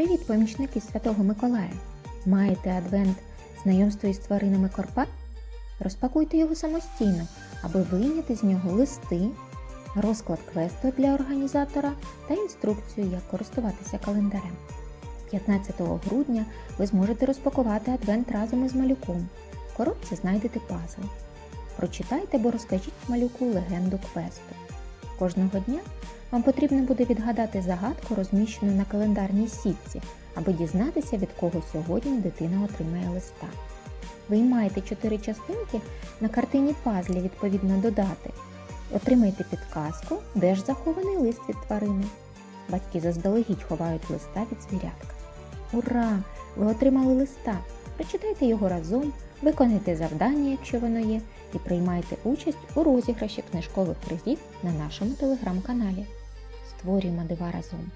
Привіт, помічники Святого Миколая! Маєте адвент знайомство із тваринами Карпат? Розпакуйте його самостійно, аби вийняти з нього листи, розклад квесту для організатора та інструкцію, як користуватися календарем. 15 грудня ви зможете розпакувати адвент разом із малюком. В коробці знайдете пазл. Прочитайте або розкажіть малюку легенду квесту. Кожного дня вам потрібно буде відгадати загадку, розміщену на календарній сітці, аби дізнатися, від кого сьогодні дитина отримає листа. Виймаєте чотири частинки на картині пазлі відповідно до дати. Отримайте підказку, де ж захований лист від тварини. Батьки заздалегідь ховають листа від звірятка. Ура! Ви отримали листа! Прочитайте його разом, виконайте завдання, якщо воно є, і приймайте участь у розіграші книжкових призів на нашому телеграм-каналі. Створюємо дива разом!